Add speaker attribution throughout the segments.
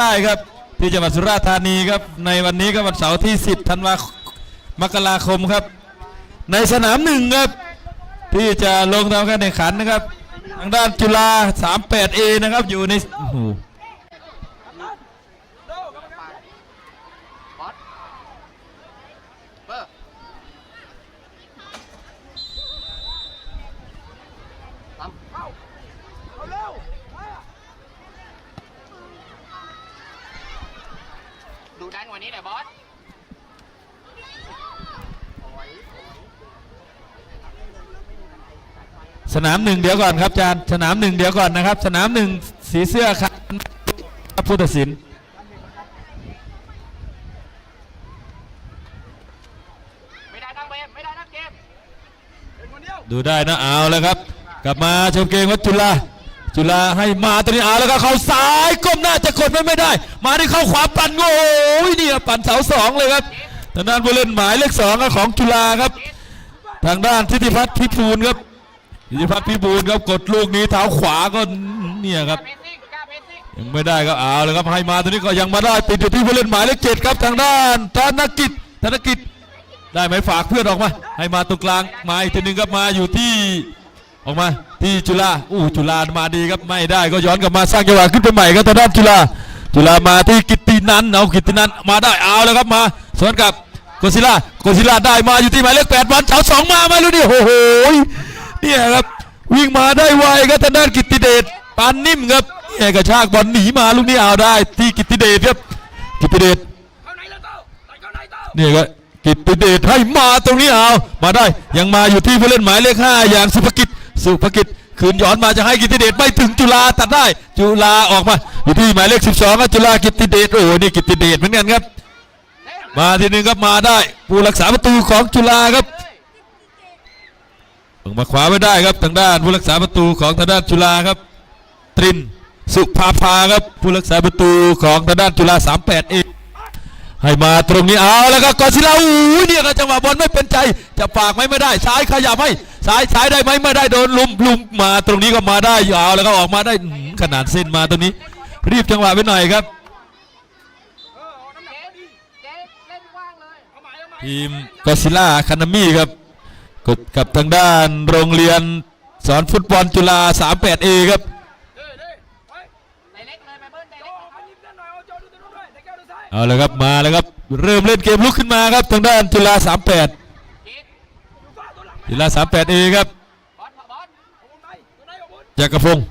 Speaker 1: ใต้ครับ ที่จังหวัดสุราษฎร์ธานีครับ ในวันนี้ก็วันเสาร์ที่ 10 ธันวามกราคมครับ ในสนามหนึ่งครับ ที่จะลงทำการแข่งขันนะครับ ทางด้านจุฬา 38A นะครับอยู่ในโอ้โห
Speaker 2: เบอร์ทำเข้าเอาเร็วดูดันกว่านี้หน่อยบอส
Speaker 1: สนามหนึ่งเดี๋ยวก่อนครับอาจารย์สนามหนึ่งเดี๋ยวก่อนนะครับ สนามหนึ่งสีเสื้อครับผู้ตัดสิน
Speaker 2: ดูได้นะ
Speaker 1: เอาแล้วครับ กลับมาชมเกมวัดจุฬาจุฬาให้มาตัวนี้เอาแล้วก็เขาซ้ายก้มหน้าจะกดไม่ไม่ได้ มาที่เข้าขวาปั่นโอ้ยเนี่ยปั่นเสาสองเลยครับทางด้านผู้เล่นหมายเลขสองของจุฬาครับ ทางด้านทิติพัฒน์พิบูลครับ ทิติพัฒน์พิบูลครับกดลูกนี้เท้าขวาก็เนี่ยครับ ยังไม่ได้ก็เอาเลยครับให้มาตัวนี้ก็ยังมาได้ติดอยู่ที่ผู้เล่นหมายเลขเจ็ดครับทางด้านธนกิจธนกิจได้ไหมฝากเพื่อนออกมา ให้มาตรงกลางมาอีกทีหนึงครับมาอยู่ที่ออกมาที่จุฬาอู้จุฬามาดีครับไม่ได้ก็ย้อนกลับมาสร้างจังหวะขึ้นไปใหม่ครับทางด้านจุฬาจุฬามาที่กิตินันเอากิตินันมาได้เอาแล้วครับมาสวนกับโกซิล่าโกซิล่าได้มาอยู่ที่หมายเลขแปดบอลเสาสองมาไหมลูกนี่โอ้โห เนี่ยครับวิ่งมาได้ไวครับทางด้านกิตติเดชปานนิ่มครับเนี่ยกระชากบอลหนีมาลูกนี้เอาได้ ที่กิตติเดชครับ กิตติเดช
Speaker 2: เข้าไหนแล้วเต้าต่ยเข้าไหนเต้า
Speaker 1: นี่ก็กิตติเดชให้มาตรงนี้เอามาได้ยังมาอยู่ที่ผู้เล่นหมายเลขห้าอย่างสุภกิจสุภกิจคืนย้อนมาจะให้กิตติเดชไม่ถึงจุฬาตัดได้ จุฬาออกมา อยู่ที่หมายเลข 12ครับจุฬากิตติเดชโอ้โหนี่กิตติเดชเหมือนกันครับ มาทีนึงครับมาได้ ผู้รักษาประตูของจุฬาครับ ลงมาขวาไม่ได้ครับทางด้านผู้รักษาประตูของทางด้านจุฬาครับ ตรินสุภาภาครับผู้รักษาประตูของทางด้านจุฬา38เองให้มาตรงนี้เอาแล้วก็กอซิล่าอู้ยเนี่ยก็จังหวะบอลไม่เป็นใจ จะฝากไหมไม่ได้ซ้ายขยับให้ซ้ายซ้ายได้ไหมไม่ได้โดนลุมลุมมาตรงนี้ก็มาได้เอาแล้วก็ออกมาได้อื้อหือขนาดเส้นมาตรงนี้ รีบจังหวะไปหน่อยครับ
Speaker 2: เออเอาน้ำหนักดีเจ๊เล่นว่างเลยเอาใหม่เอาใหม่
Speaker 1: ทีมกอซิล่าคานามี่ครับ กดกับทางด้านโรงเรียนสอนฟุตบอลจุฬา 38A ครับ
Speaker 2: เด้เด้ไปดเอายิ้มเล่นหน่อยเอาโจดูตัวนู้นด้วยไดแก้วดูซ้าย
Speaker 1: เอาเลยครับมาแล้วครับเริ่มเล่นเกมลุกขึ้นมาครับทางด้านจุฬา 38
Speaker 2: คิดดูฟ้าตัวหลัง
Speaker 1: จุฬา 38A ครับ
Speaker 2: บอลบอลเอาบุญไปตัวไหนเอาบุญ
Speaker 1: จักรพงศ์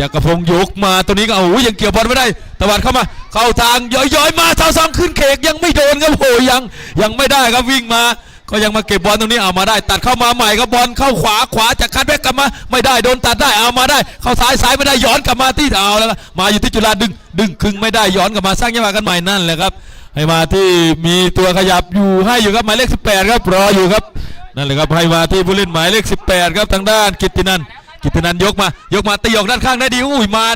Speaker 1: จักรพงศ์ยกมาตัวนี้ก็โอ้โหยังเกี่ยวบอลไม่ได้ตะวัดเข้ามาเข้าทางย้อยๆมาเสาสองขึ้นเขกยังไม่โดนครับโอ้โหยังยังไม่ได้ครับวิ่งมา ก็ยังมาเก็บบอลตรงนี้เอามาได้ ตัดเข้ามาใหม่ครับบอลเข้าขวาขวาจากคัดแบ็กกลับมา ไม่ได้โดนตัดได้เอามาได้ เข้าซ้ายซ้ายไม่ได้ย้อนกลับมาที่เอาแล้วมาอยู่ที่จุฬาดึง ดึงคึงไม่ได้ย้อนกลับมาสร้างจังหวะกันใหม่นั่นแหละครับ ให้มาที่มีตัวขยับอยู่ให้อยู่ครับหมายเลข 18 ครับรออยู่ครับนั่นแหละครับให้มาที่ผู้เล่นหมายเลข 18 ครับทางด้านกิตตินันกิตตินันยกมายกมาตีออกด้านข้างได้ดีอุ้ยมา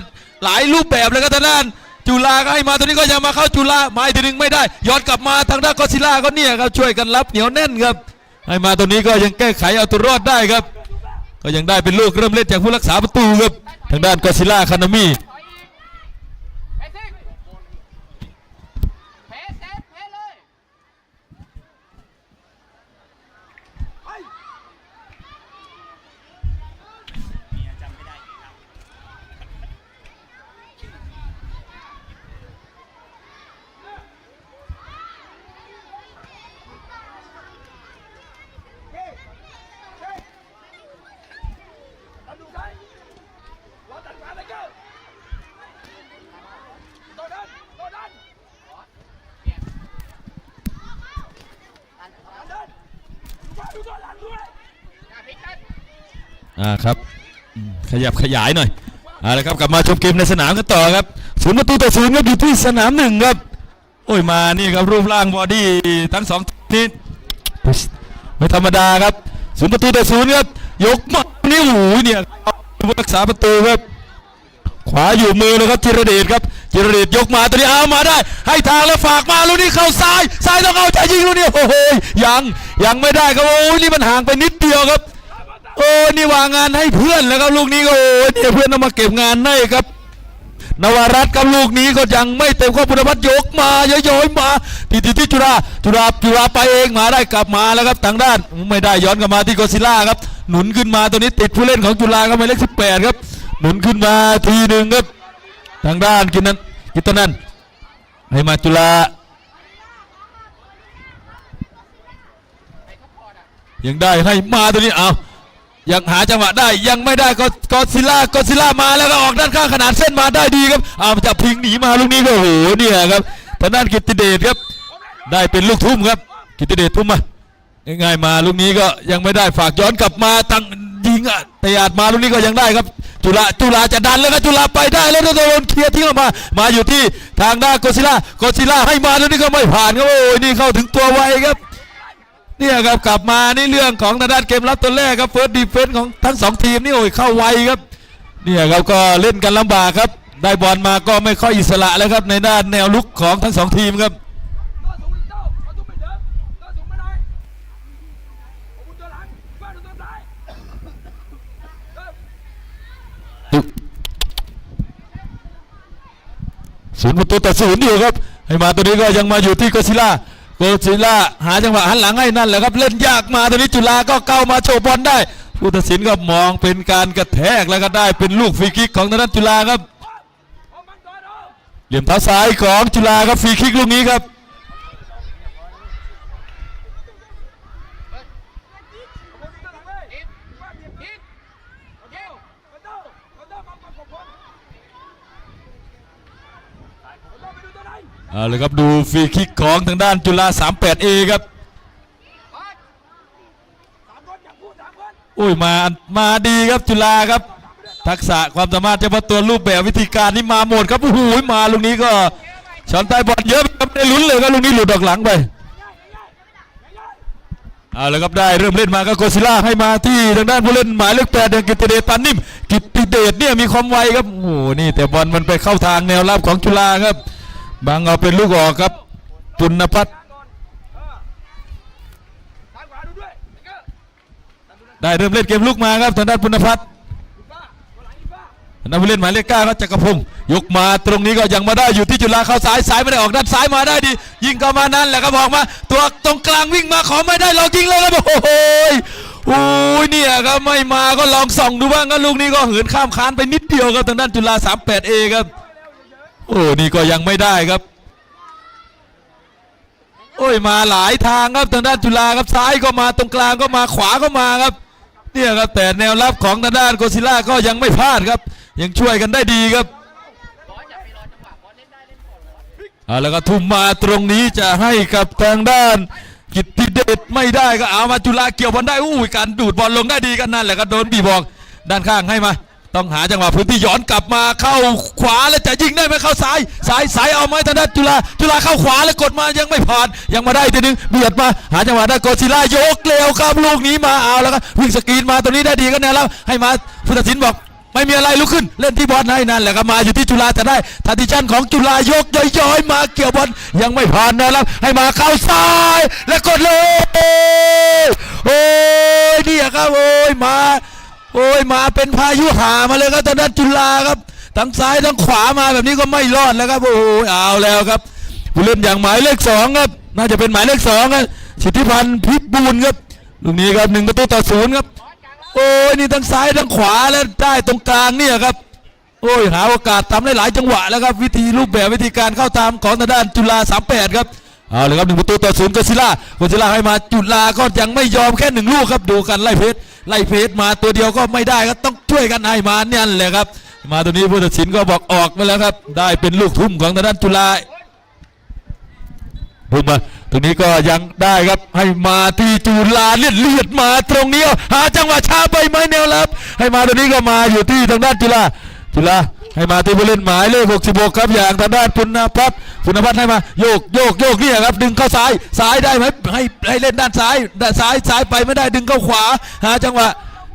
Speaker 1: หลายรูปแบบเลยครับทางด้าน จุฬาก็ให้มาตอนนี้ก็ยังมาเข้าจุฬามาอีกทีหนึงไม่ได้ย้อนกลับมาทางด้านกอซิล่าก็เนี่ยครับช่วยกันรับเหนียวแน่นครับให้มาตอนนี้ก็ยังแก้ไขเอาตัวรอดได้ครับ ก็ยังได้เป็นลูกเริ่มเล่นจากผู้รักษาประตูครับ ทางด้านกอซิล่าคานามี่
Speaker 2: เพสซิ่งเพสเซ็ตเพสเลย เอาดูซ้ายรอจัดการเลยเก้าตัวนั้นตัวนั้นอันนั้นดูตัวหลังด้วยอย่าพลิกกัน
Speaker 1: อ่าครับ ขยับขยายหน่อยเอาละครับกลับมาชมเกมในสนามกันต่อครับศูนย์ประตูต่อศูนย์ครับอยู่ที่สนามหนึ่งครับ โอ้ยมานี่ครับรูปร่างบอดี้ทั้งสองทีมไม่ธรรมดาครับศูนย์ประตูต่อศูนย์ครับยกมานี่หูยเนี่ยรักษาประตูครับ ขวาอยู่มือเลยครับจิรเดชครับจิรเดชยกมาตัวนี้เอามาได้ ให้ทางแล้วฝากมาลูกนี้เข้าซ้ายซ้ายต้องเอาใจยิงลูกนี้โอ้โหยังยังไม่ได้ครับโอ้ยนี่มันห่างไปนิดเดียวครับ โอ้นี่วางงานให้เพื่อนแล้วครับลูกนี้ก็โอ้เนี่ยเพื่อนต้องมาเก็บงานให้ครับ นวรัตน์กับลูกนี้ก็ยังไม่เต็มข้อพุทธพัฒน์ยกมาย้อยมาที่ที่ที่จุฬาจุฬาจุฬาไปเองมาได้กลับมาแล้วครับทางด้านไม่ได้ย้อนกลับมาที่โกซิล่าครับหนุนขึ้นมาตัวนี้ติดผู้เล่นของจุฬาก็หมายเลขสิบแปดครับ หนุนขึ้นมาทีหนึ่งครับทางด้านกินนั้นกินตนั้นให้มาจุฬายังได้ให้มาตัวนี้เอา ยังหาจังหวะได้ยังไม่ได้ก็ก็ซิล่าก็ซิล่ามาแล้วก็ออกด้านข้างขนาดเส้นมาได้ดีครับเอาจะพิงหนีมาลูกนี้ก็โหเนี่ยครับทางด้านกิตติเดชครับ ได้เป็นลูกทุ่มครับ กิตติเดชทุ่มมาง่ายมาลูกนี้ก็ยังไม่ได้ฝากย้อนกลับมาตั้งยิงอะแต่อาจมาลูกนี้ก็ยังได้ครับ จุฬาจุฬาจะดันแล้วครับจุฬาไปได้แล้วโดนเคลียร์ทิ้งออกมา มาอยู่ที่ทางด้านโกซิล่าโกซิล่าให้มาล้วนี่ก็ไม่ผ่านครับโอ้ยนี่เข้าถึงตัวไวครับ เนี่ยครับกลับมานี่เรื่องของทางด้านเกมรับตัวแรกครับเฟิร์สดีเฟนส์ของทั้งสองทีมนี่โอ้ยเข้าไวครับเนี่ยครับก็เล่นกันลำบากครับ ได้บอลมาก็ไม่ค่อยอิสระแล้วครับในด้านแนวลุกของทั้งสองทีมครับศูนย์ประตูต่อศูนย์อยู่ครับ ให้มาตัวนี้ก็ยังมาอยู่ที่โกซิล่า โกจิล่าหาจังหวะหันหลังให้นั่นแหละครับ เล่นยากมาตอนนี้จุฬาก็เข้ามาโชว์บอลได้ ผู้ตัดสินก็มองเป็นการกระแทกแล้วก็ได้เป็นลูกฟรีคิกของทางด้านจุฬาครับ
Speaker 2: เอามันก่อนเอา
Speaker 1: เหลี่ยมเท้าซ้ายของจุฬาครับฟรีคิกลูกนี้ครับ
Speaker 2: เอาบุญตัวหลังเลยบ้านเบียดพิษเอาเต้าเอาเต้าเอาเต้ามาประกบคนเอาเต้าไปดูตัวไหน
Speaker 1: เอาเลยครับดูฟรีคิกของทางด้านจุฬา 38A ครับ
Speaker 2: ไปสามคนอย่าพูดสามคน
Speaker 1: อุ้ยมามาดีครับจุฬาครับ ทักษะความสามารถเฉพาะตัวรูปแบบวิธีการนี่มาหมดครับโอ้โหมาลูกนี้ก็ช้อนใต้บอลเยอะครับได้ลุ้นเลยครับลูกนี้หลุดออกหลังไปเอาเลยครับได้เริ่มเล่นมาก็โกซิล่าให้มาที่ทางด้านผู้เล่นหมายเลขแปดอย่างกิตติเดชปันนิ่มกิตติเดชเนี่ยมีความไวครับโอ้โหนี่แต่บอลมันไปเข้าทางแนวรับของจุฬาครับ บางเอาเป็นลูกออกครับ ปุณพัฒน์
Speaker 2: ก่อนายขวาดูด้วยไดูนะ
Speaker 1: ได้เริ่มเล่นเกมลุกมาครับทางด้านปุณพัฒน์
Speaker 2: อีฟ้าตัวหลังอีฟ้า
Speaker 1: นักผู้เล่นหมายเลขเก้าครับจักรพงศ์ยกมาตรงนี้ก็ยังมาได้อยู่ที่จุฬาเข้าซ้ายซ้ายไม่ได้ออกด้านซ้ายมาได้ดี ยิงเข้ามานั่นแหละครับออกมา ตัวตรงกลางวิ่งมาขอไม่ได้เรายิงเลยครับโอ้โหยโอ้ยเนี่ยครับไม่มาก็ลองส่องดูบ้างครับลูกนี้ก็เหินข้ามคานไปนิดเดียวครับทางด้านจุฬา 38A ครับ โอ้นี่ก็ยังไม่ได้ครับ โอ้ยมาหลายทางครับทางด้านจุฬาครับซ้ายก็มาตรงกลางก็มาขวาก็มาครับ เนี่ยครับแต่แนวรับของทางด้านโกซิล่าก็ยังไม่พลาดครับ ยังช่วยกันได้ดีครับเอาแล้วก็ทุ่มมาตรงนี้จะให้กับทางด้านกิตติเดชไม่ได้ก็เอามาจุฬาเกี่ยวบอลได้อู้การดูดบอลลงได้ดีกันนั่นแหละก็โดนบีบอกด้านข้างให้มา ต้องหาจังหวะพื้นที่ย้อนกลับมาเข้าขวาแล้วจะยิงได้ไหมเข้าซ้ายซ้ายซ้ายเอาไหมทางด้านจุฬาจุฬาเข้าขวาแล้วกดมายังไม่ผ่าน ยังมาได้ทีนึงเบียดมาหาจังหวะได้โกซิล่ายกเร็วครับลูกนี้มาเอาแล้วก็วิ่งสกรีนมาตัวนี้ได้ดีกันแนวแล้วให้มาผู้ตัดสินบอกไม่มีอะไรลุกขึ้นเล่นที่บอลให้นั่นแหละก็มาอยู่ที่จุฬาจะได้ทัติชันของจุฬายกย้อยๆ มาเกี่ยวบอลยังไม่ผ่านนะครับให้มาเข้าซ้ายแล้วกดเลยโอ้ยนี่ครับโอ้ยมา โอ้ยมาเป็นพายุหามาเลยครับทางด้นจุฬาครับทั้งซ้ายทั้งขวามาแบบนี้ก็ไม่รอดแล้วครับ โอ้ยเอาแล้วครับผู้เล่นอย่างหมายเลขสองครับน่าจะเป็นหมายเลขสองครับสิทธิพันธ์พิบูลครับลูกนี้ครับหนึ่งประตูต่อศูนย์ครับ โอ้ยนี่ทั้งซ้ายทั้งขวาแล้วได้ตรงกลางเนี่ยครับ โอ้ยหาโอกาสทำได้หลายจังหวะแล้วครับ วิธีรูปแบบวิธีการเข้าตามของทางด้านจุฬา38ครับเอาเลยครับหนึ่งประตูต่อศูนย์กซิล่ากซิล่าให้มาจุฬาก็ยังไม่ยอมแค่หนึ่งลูกครับดูกันไล่เพชร ไล่เพชรมาตัวเดียวก็ไม่ได้ครับต้องช่วยกันให้มาเนี่ยแหละครับ มาตัวนี้ผู้ตัดสินก็บอกออกมาแล้วครับ ได้เป็นลูกทุ่มของทางด้านจุฬาพุ่งมาตรงนี้ก็ยังได้ครับให้มาที่จุฬาเลียดเลียดมาตรงนี้หาจังหวะช้าไปไหมแนวรับ ให้มาตรงนี้ก็มาอยู่ที่ทางด้านจุฬาจุฬา ให้มาที่ผู้เล่นหมายเลข66 ครับอย่างทางด้านปุณพัฒน์ปุณพัฒน์ให้มาโยกโยกโยกเนี่ยครับดึงเข้าซ้ายซ้ายได้ไหมให้ให้เล่นด้านซ้ายด้านซ้ายซ้ายไปไม่ได้ดึงเข้าขวาหาจังหวะ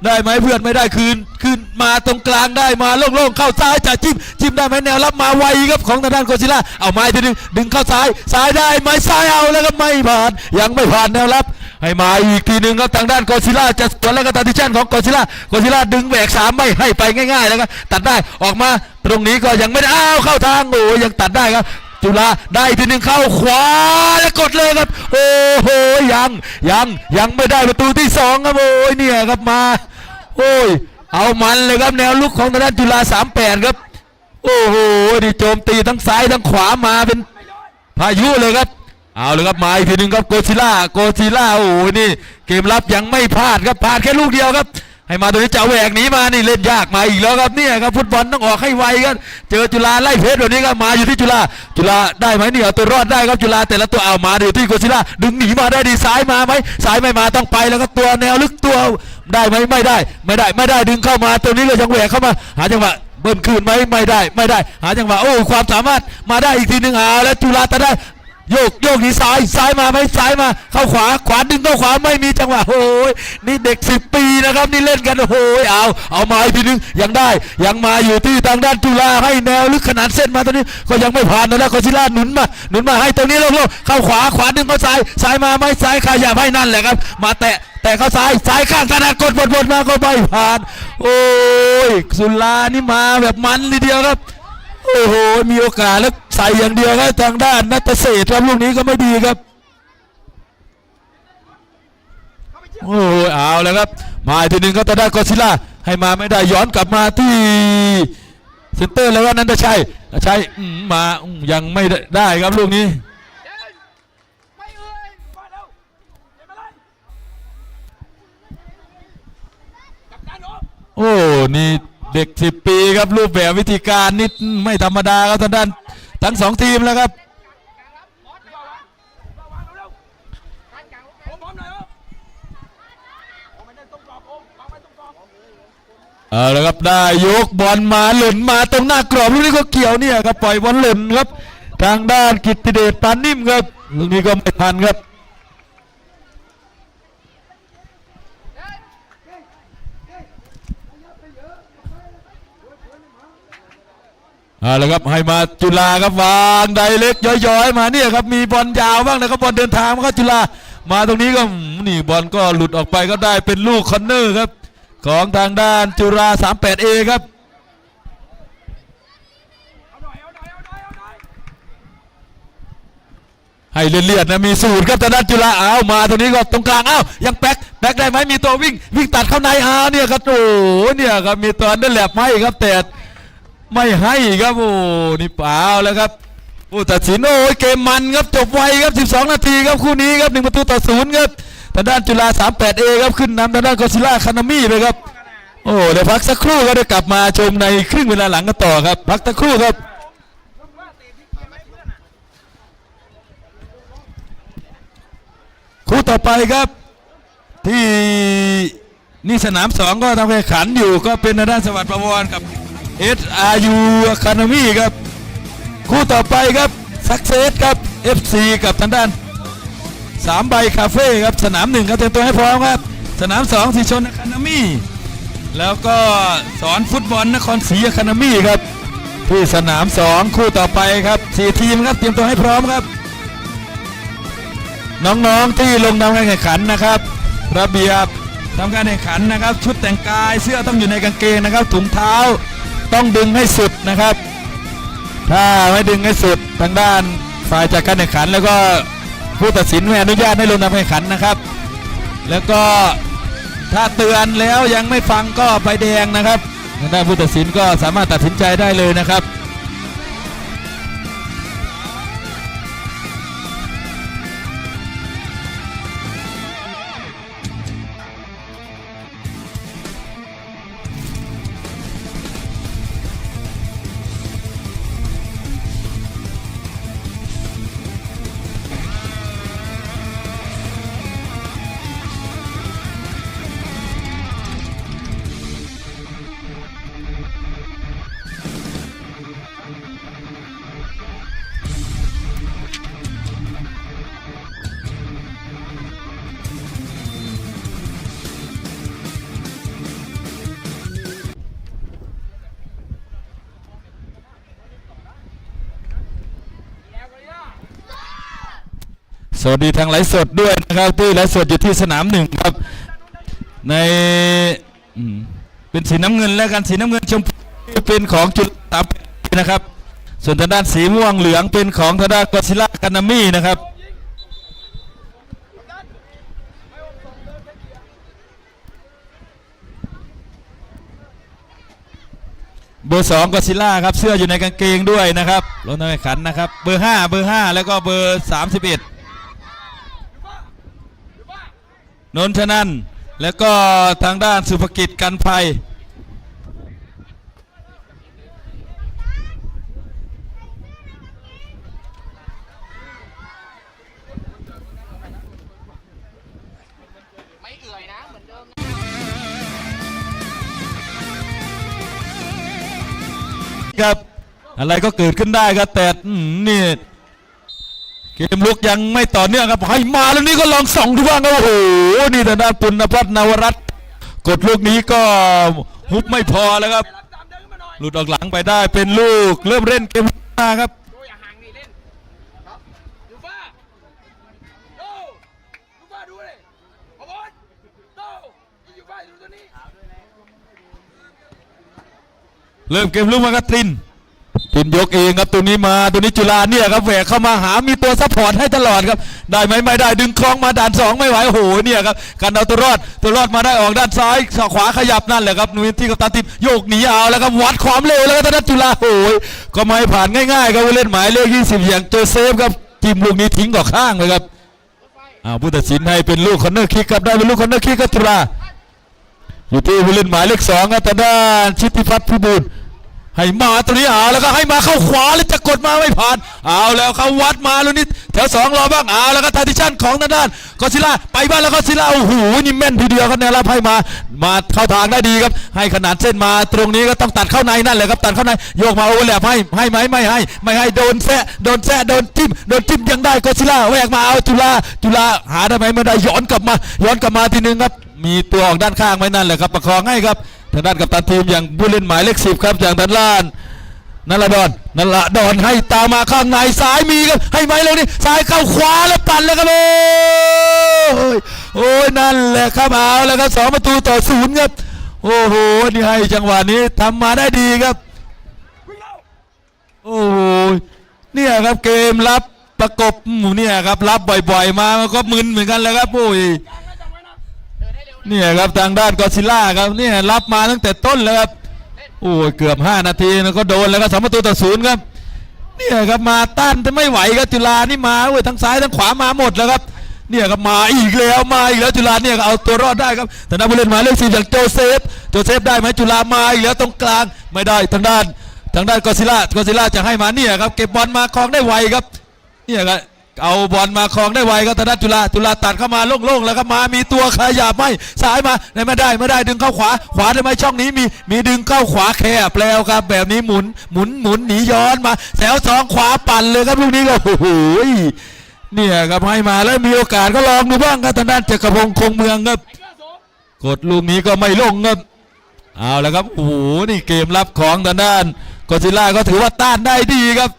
Speaker 1: ได้ไหมเพื่อนไม่ได้คืนคืนมาตรงกลางได้มาโล่งๆเข้าซ้ายจะจิ้มจิ้มได้ไหมแนวรับมาไวครับของทางด้านโกซิล่าเอาไม้ทีนึงดึงเข้าซ้ายซ้ายได้ไหมซ้ายเอาแล้วก็ไม่ผ่านยังไม่ผ่านแนวรับ ให้มาอีกทีหนึ่งครับทางด้านกอซิล่าจะสวนแล้วก็ตัดดิชั่นของกอซิล่ากอซิล่าดึงแหวกสามไม่ให้ไปง่ายๆแล้วก็ตัดได้ออกมาตรงนี้ก็ยังไม่ได้อ้าวเข้าทางโอ้ยังตัดได้ครับจุฬาได้ทีหนึ่งเข้าขวาแล้วกดเลยครับ โอ้โหยังยังยังไม่ได้ประตูที่สองครับโอ้ยเนี่ยครับมา โอ้ยเอามันเลยครับแนวลุกของทางด้านจุฬาสามแปดครับ โอ้โหนี่โจมตีทั้งซ้ายทั้งขวามาเป็นพายุเลยครับ เอาเลยครับมาอีกทีหนึ่งครับโกซิล่าโกซิล่าโอ้โหนี่เกมรับยังไม่พลาดครับพลาดแค่ลูกเดียวครับ ให้มาตัวนี้จะแหวกหนีมานี่เล่นยากมาอีกแล้วครับเนี่ยครับฟุตบอลต้องออกให้ไวครับเจอจุฬาไล่เพชรแบบนี้ก็มาอยู่ที่จุฬาจุฬาได้ไหมเนี่ยเอาตัวรอดได้ครับจุฬาแต่ละตัวเอามาอยู่ที่โกซิล่าดึงหนีมาได้ดีซ้ายมาไหมซ้ายไม่มาต้องไปแล้วก็ตัวแนวลึกตัวได้ไหมไม่ได้ ไม่ได้ไม่ได้ดึงเข้ามาตัวนี้ก็ยังแหวกเข้ามาหาจังหวะเบิ้ลคืนไหมไม่ได้ ไม่ได้ หาจังหวะโอ้ความสามารถมาได้อีกทีหนึ่งเอาแล้วจุฬาตัดได้ โยกโยกหนีซ้ายซ้ายมาไหมซ้ายมา เข้าขวาขวาดึงเข้าขวาไม่มีจังหวะโอ้ยนี่เด็กสิบปีนะครับนี่เล่นกันโอ้โหเอาเอามาอีกทีหนึงยังได้ยังมาอยู่ที่ทางด้านจุฬาให้แนวลึกขนาดเส้นมาตรงนี้ก็ยังไม่ผ่านนะคอซิล่าหนุนมาหนุนมาให้ตรงนี้แล้วเข้าขวาขวาดึงเข้าซ้ายซ้ายมาไหมซ้ายขยับให้นั่นแหละครับ มาแตะแตะเขาซ้ายซ้ายข้างขนากดบดบดมาก็ไม่ผ่าน โอ้ยสุลานี่มาแบบมันทีเดียวครับ โอ้โหมีโอกาสแล้ว ใส่อย่างเดียวครับทางด้านนัทเศษครับลูกนี้ก็ไม่ดีครับโอ้โหเอาแล้วครับมาทีหนึ่งก็ทางด้ากอซิล่าให้มาไม่ได้ย้อนกลับมาที่เซนเตอร์แล้วว่านันทชัยนันทชัยอืมายังไม่ได้ไดครับลูกนี้
Speaker 2: โอ้
Speaker 1: โอ้นี่เด็กสิบปีครับรูปแบบวิธีการนี่ไม่ธรรมดาครับทางด้าน ทั้งสองทีมแล้วครับ
Speaker 2: เออมหน่อยโอ้โอ้ไม่ได้ตรงกรอบโอ้วางไว้ตรงกรอบ
Speaker 1: เอาละครับได้ยกบอลมาหล่นมาตรงหน้ากรอบลูกนี้ก็เกี่ยวเนี่ยครับปล่อยบอลหล่นครับ ทางด้านกิตติเดชปานนิ่มครับลูกนี้ก็ไม่ทันครับ เอาละครับให้มาจุฬาครับวางไดเล็กย้อยๆ มาเนี่ยครับมีบอลยาวบ้างนะครับบอลเดินทางมาครับจุฬามาตรงนี้ก็นี่บอลก็หลุดออกไปก็ได้เป็นลูกคอนเนอร์ครับ ของทางด้านจุฬา 38A ครับ
Speaker 2: เอาหน่อยเอาหน่อยเอาหน่อยเอาหน่อย
Speaker 1: ให้เลียดๆนะมีสูตรครับทางด้านจุฬาอ้าวมาตรงนี้ก็ตรงกลางอ้าวยังแบ็กแบ็กได้ไหมมีตัววิ่งวิ่งตัดเข้าในอ้าวเนี่ยครับโอ้เนี่ยครับมีตัวนั่นแหลบให้ครับแต่ ไม่ให้ครับโอ้นี่เปล่าแล้วครับผู้ตัดสินโอ้ยเกมมันครับจบไวครับ 12 นาทีครับคู่นี้ครับหนึ่งประตูต่อศูนย์ครับทางด้านจุฬา 38A ครับขึ้นนำทางด้านกอซิล่าคานามี่ไปครับโอ้เดี๋ยวพักสักครู่ก็ได้กลับมาชมในครึ่งเวลาหลังกันต่อครับ พักสักครู่ครับคู่ต่อไปครับ ที่นี่สนามสองก็ทำแข่งขันอยู่ก็เป็นทางด้านสวัสดิ์ประวรกับ SRU Academy ครับ คู่ต่อไปครับ Success ครับ FC กับทางด้านสามใบคาเฟ่ครับสนามหนึ่งครับเตรียมตัวให้พร้อมครับ สนามสองสีชนอะคาเดมี่แล้วก็สอนฟุตบอลนครศรีอะคาเดมี่ครับ ที่สนามสองคู่ต่อไปครับสี่ทีมครับเตรียมตัวให้พร้อมครับ น้องๆที่ลงทำการแข่งขันนะครับ ระเบียบทำการแข่งขันนะครับ ชุดแต่งกายเสื้อต้องอยู่ในกางเกงนะครับถุงเท้า ต้องดึงให้สุดนะครับ ถ้าไม่ดึงให้สุดทางด้านฝ่ายจัดการแข่งขัน แล้วก็ผู้ตัดสินไม่อนุญาตให้ลงทำการแข่งขันนะครับ แล้วก็ถ้าเตือนแล้วยังไม่ฟังก็ใบแดงนะครับทางด้านผู้ตัดสินก็สามารถตัดสินใจได้เลยนะครับ สวัสดีทางไลฟ์สดด้วยนะครับที่ไลฟ์สดอยู่ที่สนามหนึ่งครับ ในเป็นสีน้ำเงินแล้วกันสีน้ำเงินชมพูเป็นของจุฬานะครับ ส่วนทางด้านสีม่วงเหลืองเป็นของทางด้านกอซิล่ากันนามี่นะครับเบอร์สองกอซิล่าครับ เสื้ออยู่ในกางเกงด้วยนะครับลงในแข่งขันนะครับ เบอร์ห้าเบอร์ห้าแล้วก็เบอร์สามสิบเอ็ด นนทนันแล้วก็ทางด้านสุภกิจกันภัย
Speaker 2: ไม่เอือยนะ
Speaker 1: ครับอะไรก็เกิดขึ้นได้ครับแต่นี่ เกมลุกยังไม่ต่อเนื่องครับให้มาแล้วนี่ก็ลองส่องดูบ้างครับโอ้โหนี่ทางด้านปุณพัฒน์นวรัตกดลูกนี้ก็ฮุบไม่พอแล้วครับ
Speaker 2: ห
Speaker 1: ลุดออกหลังไปได้เป็นลูก เริ่มเล่นเกมมาครับ
Speaker 2: โดยอย่าห่างนี่เล่นครับเริ่
Speaker 1: มเกมลุกมาครัตริน ตรินยกเองครับตัวนี้มาตัวนี้จุฬาเนี่ยครับแหวกเข้ามาหามีตัวซัพพอร์ตให้ตลอดครับ ได้ไหมไม่ได้ดึงคล้องมาด่านสองไม่ไหวโอ้โหเนี่ยครับการเอาตัวรอดตัวรอดมาได้ออกด้านซ้ายขวาขยับนั่นแหละครับนุ้ยที่กับตันติมโยกหนีเอาแล้วครับวัดความเร็วแล้วก็ตอนนั้นจุฬาโอ้ยก็ไม่ผ่านง่ายๆครับเล่นหมายเลข20 อย่างโจเซฟครับทีมลูกนี้ทิ้งออกข้างเลยครับอ้าวผู้ตัดสินให้เป็นลูกคอนเนอร์คิกครับได้เป็นลูกคอนเนอร์คิกครับจุฬาอยู่ที่ผู้เล่นหมายเลขสองครับทาด้านชิติพัฒน์พิบูล ให้มาตัวนี้เอาแล้วก็ให้มาเข้าขวาแล้วจะกดมาไม่ผ่าน เอาแล้วเขาวัดมาแล้วนี่แถวสองรอบ้างเอาแล้วก็ทาดิชันของทางด้านกอซิล่าไปบ้านแล้วก็ซิล่าโอ้โหนี่แม่นทีเดียวครับแนวรับให้มา มาเข้าทางได้ดีครับ ให้ขนาดเส้นมาตรงนี้ก็ต้องตัดเข้าในนั่นแหละครับตัดเข้าในโยกมาโอเวอร์แลปให้ให้ไหมไม่ให้ ไม่ให้โดนแซะโดนแซะโดนจิ้มโดนจิ้มยังได้กอซิล่าแหวกมาเอาจุฬาจุฬาหาได้ไหมไม่ได้ย้อนกลับมา ย้อนกลับมาทีนึงครับ มีตัวออกด้านข้างไว้นั่นแหละครับประคองให้ครับ ทางด้านกัปตันทีมอย่างผู้เล่นหมายเลขสิบครับอย่างทางด้านนันละดอนนันละดอนให้ตามาข้างในซ้ายมีครับให้ไหมเลยนี่ซ้ายเข้าขวาแล้วปั่นแล้วครับโอ้ยโอ้ยนั่นแหละครับเอาแล้วครับสองประตูต่อศูนย์ครับโอ้โหนี่ให้จังหวะนี้ทำมาได้ดีครับโอ้โหเนี่ยครับเกมรับประกบเนี่ยครับรับบ่อย ๆ มามันก็มึนเหมือนกันเลยครับโอ้ย
Speaker 2: เนี่
Speaker 1: ยครับทางด้านกอซิล่าครับเนี่ยรับมาตั้งแต่ต้นเลยครับโอ้ยเกือบ 5 นาทีแล้วก็โดนแล้วก็สองประตูต่อศูนย์ครับเนี่ยครับมาต้านจะไม่ไหวครับจุฬานี่มาเว้ยทั้งซ้ายทั้งขวามาหมดแล้วครับเนี่ยครับมาอีกแล้วมาอีกแล้วจุฬาเนี่ยเอาตัวรอดได้ครับแต่นักผู้เล่นหมายเลขสี่อย่างโจเซฟโจเซฟได้ไหมจุฬามาอีกแล้วตรงกลางไม่ได้ทางด้าน ทางด้านกอซิล่ากอซิล่าจะให้มาเนี่ยครับเก็บบอลมาคลองได้ไวครับเนี่ยครับ เอาบอลมาคลองได้ไวครับธนัทจุฬาจุฬาตัดเข้ามาโล่งๆแล้วก็มามีตัวขยับไม่ซ้ายมาได้ไม่ได้ไม่ได้ดึงเข้าขวา ขวาได้ไหมช่องนี้มีมีดึงเข้าขวาแคบแล้วครับ แบบนี้หมุนหมุนหมุนหนีย้อนมาแถวสองขวาปั่นเลยครับลูกนี้ก็โอ้โหเนี่ยครับให้มาแล้วมีโอกาสก็ลองดูบ้างครับทางด้านจักรพงศ์คงเมืองครับ
Speaker 2: กลือสูง
Speaker 1: กดลูกนี้ก็ไม่ลงครับเอาแล้วครับโอ้โหนี่เกมรับของทางด้านกอซิล่าก็ถือว่าต้านได้ดีครับ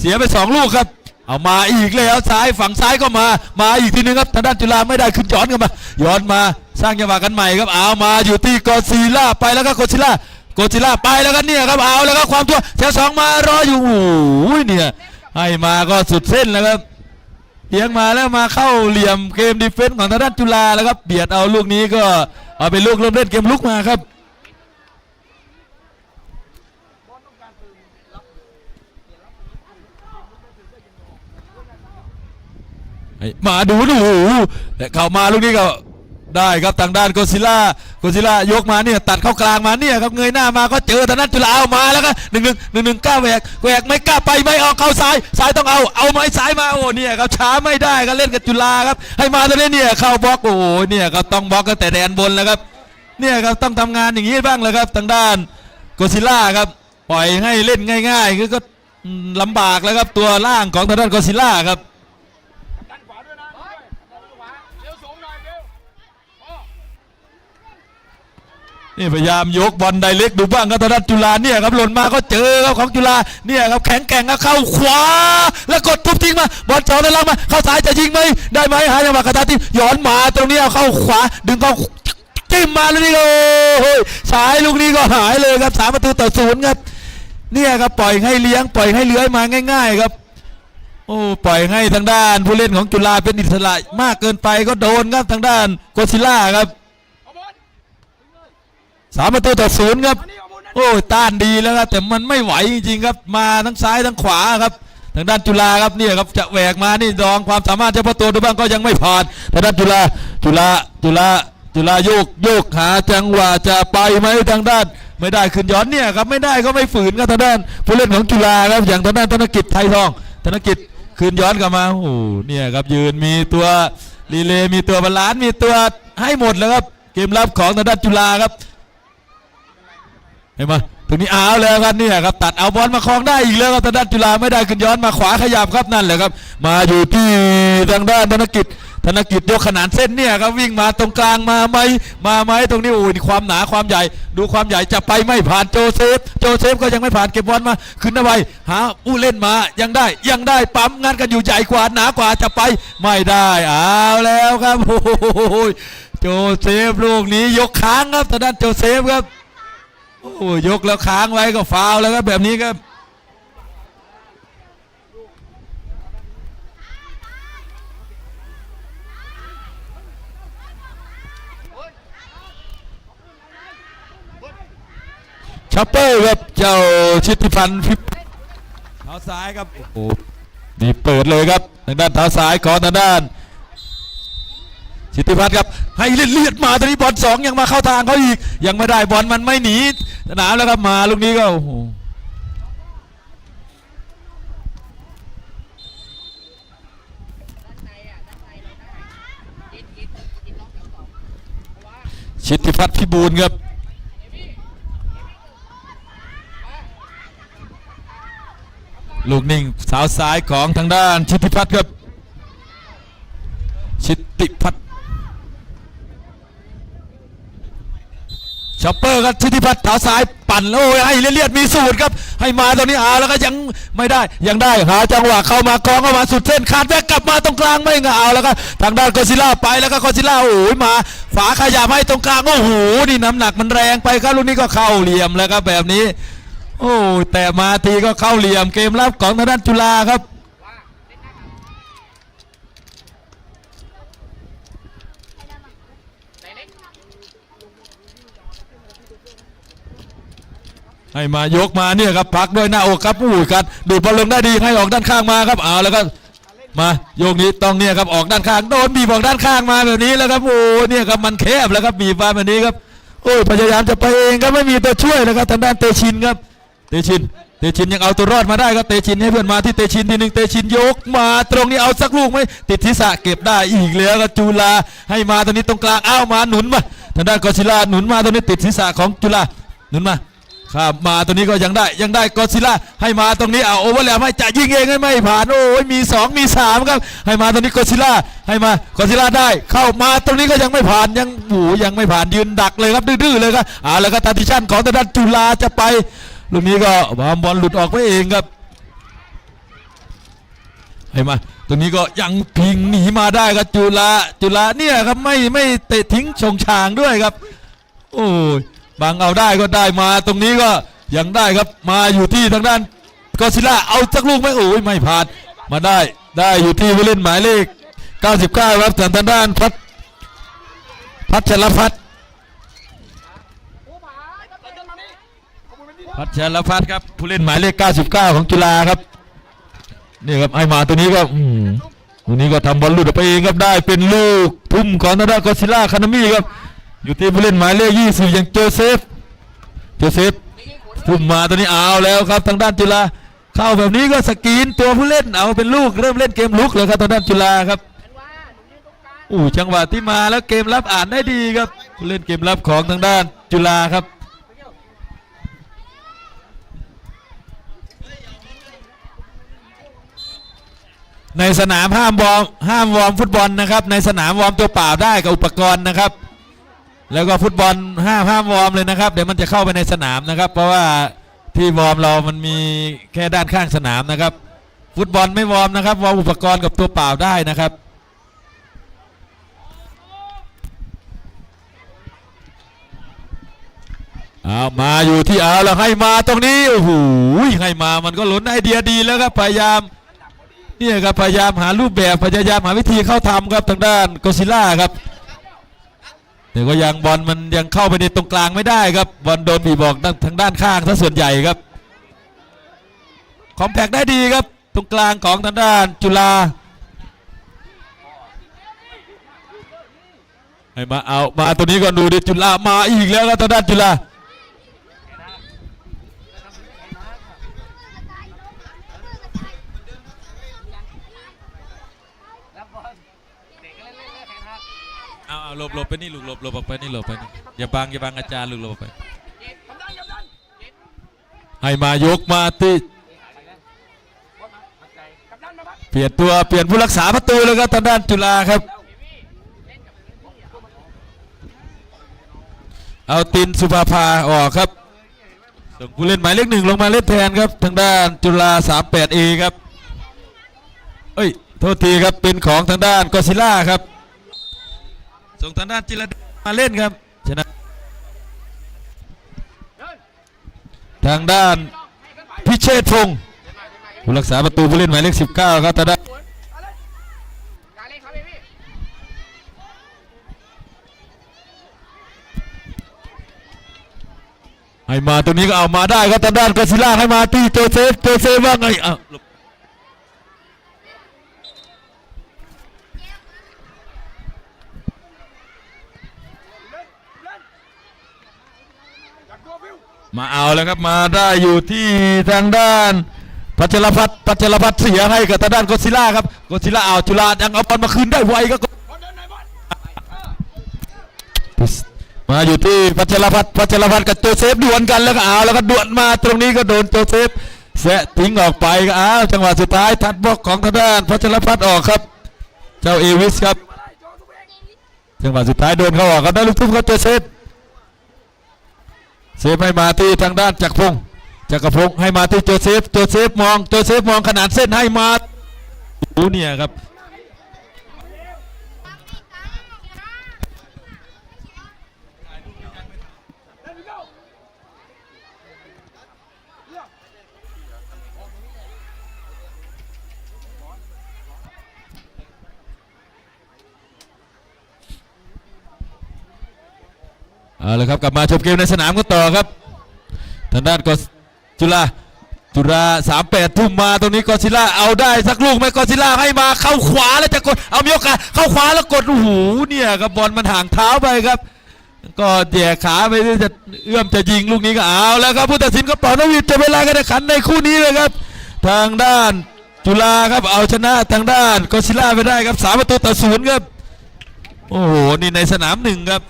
Speaker 1: เสียไปสองลูกครับ เอามาอีกแล้วซ้ายฝั่งซ้ายก็มา มาอีกทีนึงครับทางด้านจุฬาไม่ได้ขึ้นย้อนกันมาย้อนมาสร้างจังหวะกันใหม่ครับเอามาอยู่ที่กอซิล่าไปแล้วก็กอซิล่ากอซิล่าไปแล้วก็เนี่ยครับเอาแล้วก็ความตัวแถวสองมารออยู่โอ้โหเนี่ยให้มาก็สุดเส้นแล้วครับเลี้ยงมาแล้วมาเข้าเหลี่ยมเกมดีเฟนส์ของทางด้านจุฬาแล้วครับเบียดเอาลูกนี้ก็เอาเป็นลูกเริ่มเล่นเกมลุกมาครับเฮ้ย มาดูดูแต่เข้ามาลูกนี้ก็ได้ครับทางด้านโกซิล่าโกซิล่ายกมาเนี่ยตัดเข้ากลางมาเนี่ยครับเงยหน้ามาก็เจอทางด้านจุฬาเอามาแล้วก็หนึ่งหนึ่งหนึ่งหนึ่งก้าแหวกแหวกไม่กล้าไปไม่ออกเข้าซ้ายซ้ายต้องเอาเอาไม้ซ้ายมาโอ้เนี่ยครับช้าไม่ได้ครับเล่นกับจุฬาครับให้มาตอนนี้เนี่ยเข้าบล็อกโอ้โหเนี่ยครับต้องบล็อกตั้งแต่แดนบนแล้วครับเนี่ยครับต้องทำงานอย่างนี้บ้างเลยครับทางด้านโกซิล่าครับปล่อยให้เล่นง่ายๆคือก็อืมลำบากแล้วครับตัวล่างของทางด้านโกซิล่าครับ
Speaker 2: นี่
Speaker 1: พยายามยกบอลไดเล็กดูบ้างครับทางด้นจุฬาเนี่ยครับหล่นมาก็เจอครับของจุฬาเนี่ยครับแข็งแกร่งก็เข้าขวา แล้วกดทุบทิ้งมาบอลเจาะด้านล่างมาเข้าซ้ายจะยิงไหมได้ไหมหาจังหวะกระตาที่ย้อนมาตรงนี้เอาเข้าขวาดึงเข้าจิ้มมาแล้วนี่โอ้ยสายลูกนี้ก็หายเลยครับสามประตูต่อศูนย์ครับเนี่ยครับปล่อยให้เลี้ยงปล่อยให้เลื้อยมาง่าย ๆ ครับโอ้ปล่อยให้ทางด้านผู้เล่นของจุฬาเป็นอิสระมากเกินไปก็โดนครับทางด้านโกซิล่าครับ สามประตูต่อศูนย์ครับ โอ้ยต้านดีแล้วครับแต่มันไม่ไหวจริงๆครับ มาทั้งซ้ายทั้งขวาครับ ทางด้านจุฬาครับเนี่ยครับจะแหวกมานี่ดองความสามารถเฉพาะตัวดูบ้างก็ยังไม่ผ่านทางด้านจุฬาจุฬาจุฬาจุฬาโยกโยกหาจังหวะจะไปไหมทางด้าน ไม่ได้ขึ้นย้อนเนี่ยครับไม่ได้ก็ไม่ฝืนครับทางด้านผู้เล่นของจุฬาครับอย่างทางด้านธนกิจไทยทอง ธนกิจคืนย้อนกลับมาโอ้โหเนี่ยครับยืนมีตัวรีเลย์มีตัวบาลานซ์มีตัวให้หมดแล้วครับเกมรับของทางด้านจุฬาครับ ห็นไหมตรงนี้เอาแล้วครับนี่ครับ ตัดเอาบอลมาคลองได้อีกแล้วครับทางด้านจุฬาไม่ได้ขึ้นย้อนมาขวาขยับครับนั่นแหละครับ มาอยู่ที่ทางด้านธนกิจธนกิจยกขนานเส้นเนี่ยครับวิ่งมาตรงกลางมาไหมมาไหมตรงนี้โอ้ยความหนาความใหญ่ ดูความใหญ่จะไปไม่ผ่านโจเซฟ โจเซฟก็ยังไม่ผ่านเก็บบอลมาขึ้นเอาไว้หาผู้เล่นมายังได้ยังได้ปั๊มงานกันอยู่ใหญ่กว่าหนากว่าจะไปไม่ได้เอาแล้วครับโอ้โหโจเซฟลูกนี้ยกค้างครับทางด้านโจเซฟครับ โอ้ยกแล้วค้างไว้ก็ฟาวล์แล้วครับแบบนี้ครับชัปเปอร์ครับเจ้าชิติพันธ์พิพเท้าซ้ายครับโอ้โหนี่เปิดเลยครับทางด้านเท้าซ้ายของทางด้าน ชิติพัฒน์ครับให้เลียดมาตอนนี้บอลสองยังมาเข้าทางเขาอีก ยังไม่ได้บอลมันไม่หนีสนามแล้วครับมาลูกนี้ก็โอ้โหชิติพัฒน์พิบูลครับลูกนิ่งสาวซ้ายของทางด้านชิติพัฒน์ครับ ชิติพัฒน์ ชอปเปอร์ครับชิติพัฒน์เท้าซ้ายปั่นแล้วโอ้ยให้เลียดมีสูตรครับให้มาตรงนี้เอาแล้วก็ยังไม่ได้ยังได้หาจังหวะเข้ามากองเข้ามาสุดเส้นขาดแบ็กกลับมาตรงกลางไม่งเอาแล้วก็ทางด้านกอซิล่าไปแล้วก็กอซิล่าโอ้ยมาฝาขยับให้ตรงกลางโอ้โหนี่น้ำหนักมันแรงไปครับลูกนี้ก็เข้าเหลี่ยมแล้วครับแบบนี้ โอ้แต่มาทีก็เข้าเหลี่ยมเกมรับของทางด้านจุฬาครับ
Speaker 2: ไหนเล็ก
Speaker 1: ให้มายกมาเนี่ยครับพักด้วยหน้าอกครับอู้ยกันดูดบอลลงได้ดีให้ออกด้านข้างมาครับเอาแล้วก็มาโยกนี้ต้องเนี่ยครับออกด้านข้างโดนบีบออกด้านข้างมาแบบนี้แล้วครับโอ้เนี่ยครับมันแคบแล้วครับบีบมาแบบนี้ครับโอ้พยายามจะไปเองครับไม่มีตัวช่วยนะครับทางด้านเตชินครับเตชินเตชินยังเอาตัวรอดมาได้ครับเตชินให้เพื่อนมาที่เตชินทีหนึ่งเตชินยกมาตรงนี้เอาสักลูกไหมติดทิศะเก็บได้อีกแล้วก็จุฬาให้มาตรงนี้ตรงกลางเอามาหนุนมาทางด้านกอซิลาหนุนมาตรงนี้ติดทิศะของจุฬาหนุนมา ครับมาตรงนี้ก็ยังได้ยังได้กอซิล่าให้มาตรงนี้เอาโอเวอร์แลปให้จะยิงเองให้ไม่ผ่านโอ้ยมี 2 มี 3 ครับ ให้มาตรงนี้กอซิล่าให้มากอซิล่าได้ เข้ามาตรงนี้ก็ยังไม่ผ่านยังโอ้ยังไม่ผ่านยืนดักเลยครับดื้อๆเลยครับเอาแล้วก็ตัดทิชั่นของทาด้านจุฬาจะไปลูกนี้ก็บอลบอลหลุดออกไปเองครับ ให้มาตรงนี้ก็ยังพิงหนีมาได้ครับจุฬาจุฬาเนี่ยครับไม่ไม่เตะทิ้งชงชางด้วยครับ โอ้ย บางเอาได้ก็ได้มาตรงนี้ก็ยังได้ครับมาอยู่ที่ทางด้านกอซิล่าเอาสักลูกไหมโอ้ยไม่ผ่านมาได้ได้อยู่ที่ผู้เล่นหมายเลข 99 ครับทางด้านพัดพัชรพัฒน์
Speaker 2: โอ้หมาเดินมานี่ขโมยมันดิ
Speaker 1: พัชรพัฒครับผู้เล่นหมายเลข 99 ของจุฬาครับนี่ครับให้มาตัวนี้ก็อืมตัวนี้ก็ทำบอลหลุดออกไปเองครับได้เป็นลูกทุ่มของทางด้านกอซิล่าคานามี่ครับ อยู่ที่ผู้เล่นหมายเลข20อย่างโจเซฟโจเซฟทุ่มมาตัวนี้เอาแล้วครับทางด้านจุฬาเข้าแบบนี้ก็สกรีนตัวผู้เล่นเอาเป็นลูกเริ่มเล่นเกมลุกเลยครับทางด้านจุฬาครับอู้จังหวะที่มาแล้วเกมรับอ่านได้ดีครับผู้เล่นเกมรับของทางด้านจุฬาครับในสนามห้ามวอร์มห้ามวอร์มฟุตบอลนะครับ ในสนามวอร์มตัวเปล่าได้กับอุปกรณ์นะครับ แล้วก็ฟุตบอลห้ามห้ามวอร์มเลยนะครับ เดี๋ยวมันจะเข้าไปในสนามนะครับ เพราะว่าที่วอร์มเรามันมีแค่ด้านข้างสนามนะครับ ฟุตบอลไม่วอร์มนะครับวอร์มอุปกรณ์กับตัวเปล่าได้นะครับเอามาอยู่ที่เอาแล้วให้มาตรงนี้โอ้โหให้มามันก็ล้นไอเดียดีแล้วครับพยายามเนี่ยครับพยายามหารูปแบบพยายามหาวิธีเข้าทำครับทางด้านโกซิล่าครับ แต่ก็ยังบอลมันยังเข้าไปในตรงกลางไม่ได้ครับบอลโดนบีบอกทางด้านข้างซะส่วนใหญ่ครับคอมแพกได้ดีครับ ตรงกลางของทางด้านจุฬาให้มาเอามาตัวนี้ก่อนดูดิจุฬามาอีกแล้วครับทางด้านจุฬา
Speaker 2: รับบอลเด็กก็เล่นเล่นเล่นแข่งขัน
Speaker 1: เอาหลบหลบไปนี่ลูกหลบหลบออกไปนี่หลบไปนี่อย่าบังอย่าบังอาจารย์ลูกหลบออกไป ให้มายกมาติ
Speaker 2: ด
Speaker 1: เปลี่ยนตัวเปลี่ยนผู้รักษาประตูแล้วครับทางด้านจุฬาครับ เอาตินสุภาภาออกครับส่งผู้เล่นหมายเลขหนึ่งลงมาเล่นแทนครับทางด้านจุฬา 38 a ครับ เอ้ย โทษทีครับเป็นของทางด้านกอซิล่าครับ ส่งทางด้านจิรดามาเล่นครับชนะทางด้านพิเชษพงศ์ผู้รักษาประตูผู้เล่นหมายเลข 19 ครับทางด้าน
Speaker 2: สวนอะไรการเล่นครับพี่
Speaker 1: ให้มาตรงนี้ก็เอามาได้ครับทางด้านกอซิล่าให้มาที่โจเซฟโจเซฟว่าไงอะหลบ
Speaker 2: เล่นเล่นจับตัวฟิว
Speaker 1: มาเอาแล้วครับมาได้อยู่ที่ทางด้านพัชรพัฒน์พัชรพัฒน์เสียให้กับทางด้านกอซิล่าครับกอซิล่าเอาจุฬายังเอาบอลมาคืนได้ไวครับมาอยู่ที่พัชรพัฒน์พัชรพัฒน์กับโจเซฟดวลกันแล้วก็เอาแล้วก็ดวลมาตรงนี้ก็โดนโจเซฟแสะทิ้งออกไปก็อ้าวจังหวะสุดท้ายทัดบล็อกของทางด้านพัชรพัฒน์ออกครับ เจ้าเอวิสครับ
Speaker 2: จัง
Speaker 1: หวะสุดท้ายโดนเขาออกครับได้ลูกทุ่มครับโจเซฟ เซฟให้มาที่ทางด้านจักรพงศ์จักรพงศ์ให้มาที่โจเซฟโจเซฟมองโจเซฟมองขนาดเส้นให้มาดูเนี่ยครับ
Speaker 2: เล่นเข้าเยี่ยม
Speaker 1: เอาละครับกลับมาชมเกมในสนามกันต่อครับ ทางด้านกอจุฬาจุฬาสามแปดทุ่มมาตรงนี้กอซิล่าเอาได้สักลูกไหมกอซิล่าให้มาเข้าขวาแล้วจะกดเอามีโอกาสเข้าขวาแล้วกดโอ้โหเนี่ยครับบอลมันห่างเท้าไปครับ ก็แย่ขาไปจะเอื้อมจะยิงลูกนี้ก็เอาแล้วครับผู้ตัดสินก็เป่านวีดจะเวลาการแข่งขันในคู่นี้เลยครับ ทางด้านจุฬาครับเอาชนะทางด้านกอซิล่าไปได้ครับสามประตูต่อศูนย์ครับโอ้โหนี่ในสนามหนึ่งครับ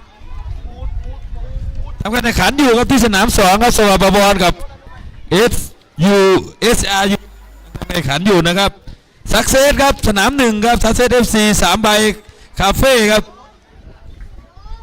Speaker 1: ทำการแข่งขันอยู่ครับที่สนามสองครับสวัสดิ์บอลกับ S U S R U ทำการแข่งขันอยู่นะครับ สักเซสครับสนามหนึ่งครับสักเซสเอฟซีสามใบคาเฟ่ครับ